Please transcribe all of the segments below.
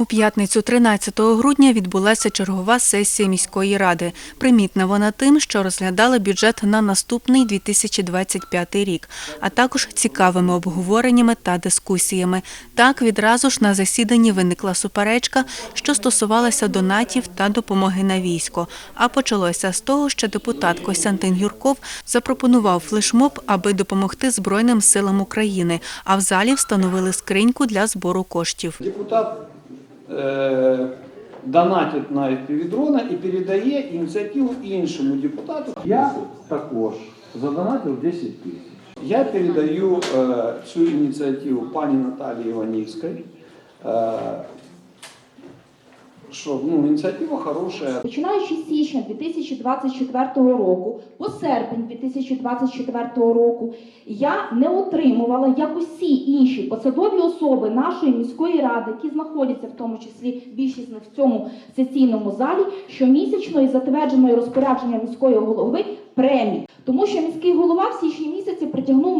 У п'ятницю 13 грудня відбулася чергова сесія міської ради. Примітна вона тим, що розглядала бюджет на наступний 2025 рік, а також цікавими обговореннями та дискусіями. Так відразу ж на засіданні виникла суперечка, що стосувалася донатів та допомоги на військо. А почалося з того, що депутат Костянтин Юрков запропонував флешмоб, аби допомогти Збройним силам України. А в залі встановили скриньку для збору коштів. Депутат донатить на півдрона і передає ініціативу іншому депутату. Я також задонатив 10 тисяч. Я передаю е, цю ініціативу пані Наталії Іванівській. Що ну, ініціатива хороша. Починаючи з січня 2024 року по серпень 2024 року я не отримувала, як усі інші посадові особи нашої міської ради, які знаходяться в тому числі більшість в цьому сесійному залі, щомісячної затвердженої розпорядження міської голови премії. Тому що міський голова в січні місяці притягнув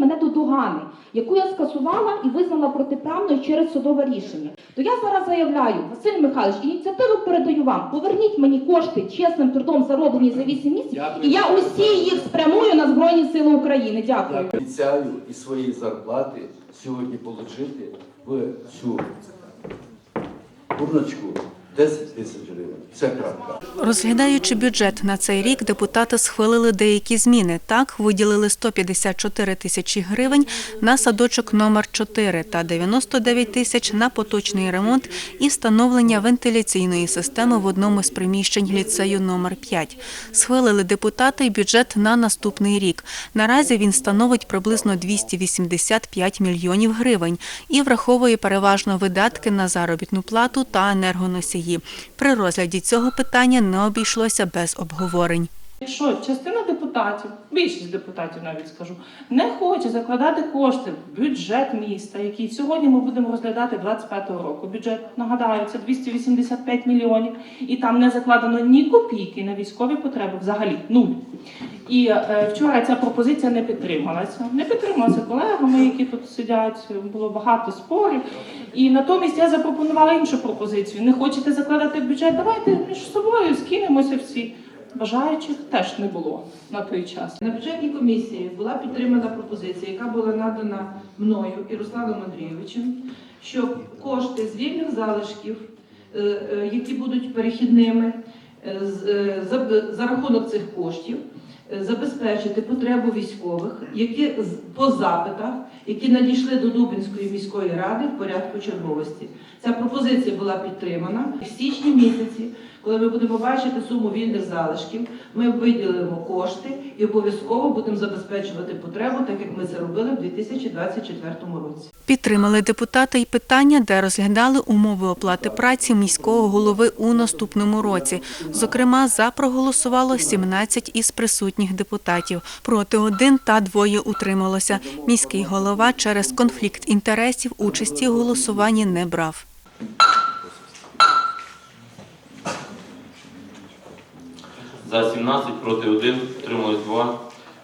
мене яку я скасувала і визнала протиправною через судове рішення. То я зараз заявляю, Василь Михайлович, ініціативу передаю вам. Поверніть мені кошти чесним трудом зароблені за 8 місяців, і я усі їх спрямую на Збройні Сили України. Дякую. Обіцяю із своєї зарплати сьогодні отримати в цю урночку 10 тисяч гривень. Це правда. Розглядаючи бюджет на цей рік, депутати схвалили деякі зміни. Так, виділили 154 тисячі гривень на садочок номер 4 та 99 тисяч на поточний ремонт і встановлення вентиляційної системи в одному з приміщень ліцею номер 5. Схвалили депутати бюджет на наступний рік. Наразі він становить приблизно 285 мільйонів гривень і враховує переважно видатки на заробітну плату та енергоносії. При розгляді цього питання не обійшлося без обговорень. Якщо частина депутатів, більшість депутатів навіть скажу, не хоче закладати кошти в бюджет міста, який сьогодні ми будемо розглядати 25-го року. Бюджет нагадаю, це 285 мільйонів, і там не закладено ні копійки на військові потреби, взагалі нуль. І е, вчора ця пропозиція не підтрималася. Не підтрималася колегами, які тут сидять. Було багато спорів. І натомість я запропонувала іншу пропозицію. Не хочете закладати в бюджет? Давайте між собою скинемося всі. Бажаючих теж не було на той час. На бюджетній комісії була підтримана пропозиція, яка була надана мною і Русланом Андрійовичем, що кошти з вільних залишків, е, е, які будуть перехідними, за, рахунок цих коштів забезпечити потребу військових, які по запитах, які надійшли до Дубинської міської ради в порядку черговості. Ця пропозиція була підтримана в січні місяці. Коли ми будемо бачити суму вільних залишків, ми виділимо кошти і обов'язково будемо забезпечувати потребу, так як ми це робили в 2024 році. Підтримали депутати й питання, де розглядали умови оплати праці міського голови у наступному році. Зокрема, за проголосувало 17 із присутніх депутатів. Проти один та двоє утрималося. Міський голова через конфлікт інтересів участі у голосуванні не брав. За 17, проти 1, утрималось 2.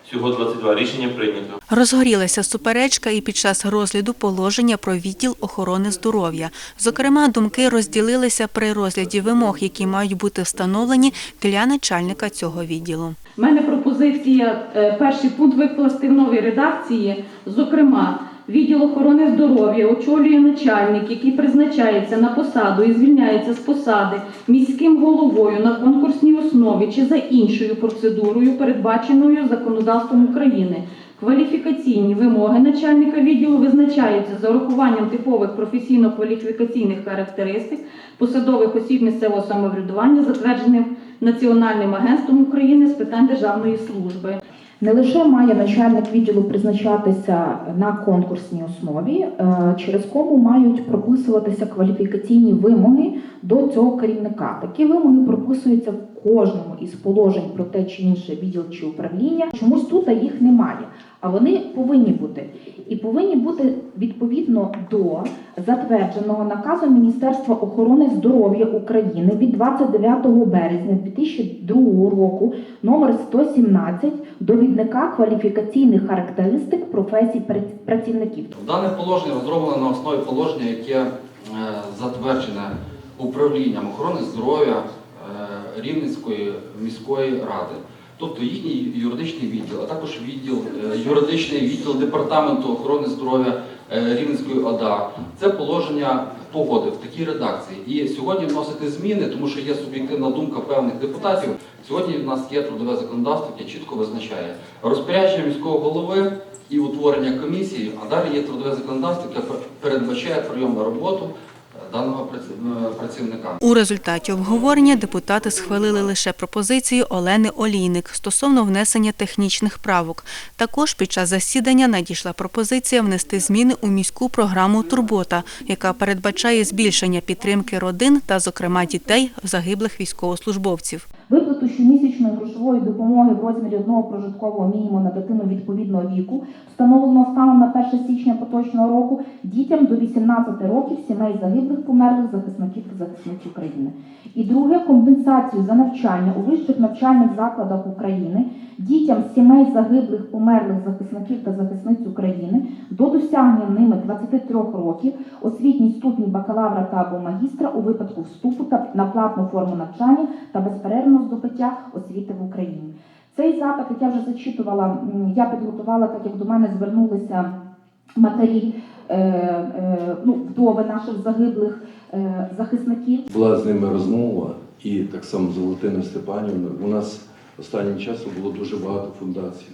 Всього 22. Рішення прийнято. Розгорілася суперечка і під час розгляду положення про відділ охорони здоров'я. Зокрема, думки розділилися при розгляді вимог, які мають бути встановлені для начальника цього відділу. У мене пропозиція е, перший пункт викласти в новій редакції. Зокрема, відділ охорони здоров'я очолює начальник, який призначається на посаду і звільняється з посади міським головою на конкурсній основі чи за іншою процедурою, передбаченою законодавством України. Кваліфікаційні вимоги начальника відділу визначаються за урахуванням типових професійно-кваліфікаційних характеристик посадових осіб місцевого самоврядування, затверджених Національним агентством України з питань державної служби. Не лише має начальник відділу призначатися на конкурсній основі, е, через кому мають прописуватися кваліфікаційні вимоги до цього керівника. Такі вимоги прописуються в кожному із положень про те чи інше відділ чи управління. Чомусь тут їх немає, а вони повинні бути. І повинні бути відповідно до затвердженого наказу Міністерства охорони здоров'я України від 29 березня 2002 року номер 117 довідника кваліфікаційних характеристик професій працівників. Дане положення розроблено на основі положення, яке е, затверджене управлінням охорони здоров'я е, Рівненської міської ради. Тобто їхній юридичний відділ, а також відділ, е, юридичний відділ департаменту охорони здоров'я е, Рівненської ОДА. Це положення погодив в такій редакції. І сьогодні вносити зміни, тому що є суб'єктивна думка певних депутатів. Сьогодні в нас є трудове законодавство, яке чітко визначає розпорядження міського голови і утворення комісії, а далі є трудове законодавство, яке передбачає прийом на роботу даного е, працівника. У результаті обговорення депутати схвалили лише пропозицію Олени Олійник стосовно внесення технічних правок. Також під час засідання надійшла пропозиція внести зміни у міську програму Турбота, яка передбачає збільшення підтримки родин та, зокрема, дітей загиблих військовослужбовців. Грошової допомоги в розмірі одного прожиткового мінімуму на дитину відповідного віку встановлено станом на 1 січня поточного року дітям до 18 років сімей загиблих померлих захисників та захисниць України. І друге компенсацію за навчання у вищих навчальних закладах України дітям сімей загиблих померлих захисників та захисниць України до досягнення ними 23 років освітній ступінь бакалавра та або магістра у випадку вступу та на платну форму навчання та безперервного здобуття освіти в Україні. Цей запит, як я вже зачитувала, я підготувала, так як до мене звернулися матері, е, е, ну, вдови наших загиблих е, захисників. Була з ними розмова, і так само з Валентиною Степанівною. У нас останнім часом було дуже багато фундацій.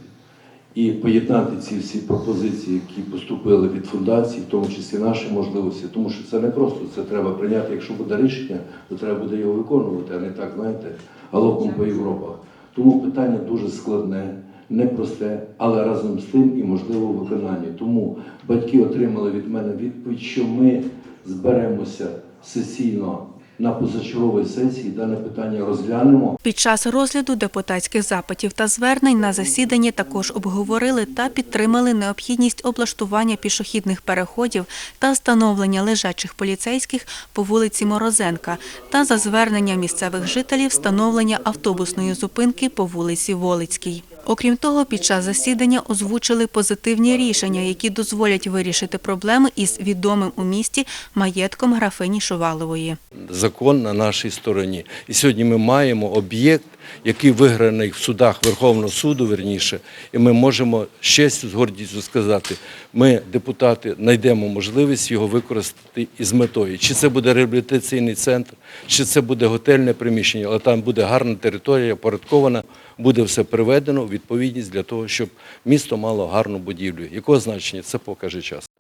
І поєднати ці всі пропозиції, які поступили від фундацій, в тому числі наші можливості, тому що це не просто, це треба прийняти. Якщо буде рішення, то треба буде його виконувати, а не так, знаєте, галопом по Європах. Тому питання дуже складне, непросте, але разом з тим і можливо в виконанні. Тому батьки отримали від мене відповідь, що ми зберемося сесійно на позачерговій сесії, дане питання розглянемо. Під час розгляду депутатських запитів та звернень на засіданні також обговорили та підтримали необхідність облаштування пішохідних переходів та встановлення лежачих поліцейських по вулиці Морозенка та за звернення місцевих жителів встановлення автобусної зупинки по вулиці Волицькій. Окрім того, під час засідання озвучили позитивні рішення, які дозволять вирішити проблеми із відомим у місті маєтком графині Шувалової. Закон на нашій стороні. І сьогодні ми маємо об'єкт, який виграний в судах Верховного суду, верніше, і ми можемо честю, з гордістю сказати, ми, депутати, знайдемо можливість його використати із метою. Чи це буде реабілітаційний центр, чи це буде готельне приміщення, але там буде гарна територія, порядкована, буде все приведено у відповідність для того, щоб місто мало гарну будівлю. Якого значення це покаже час.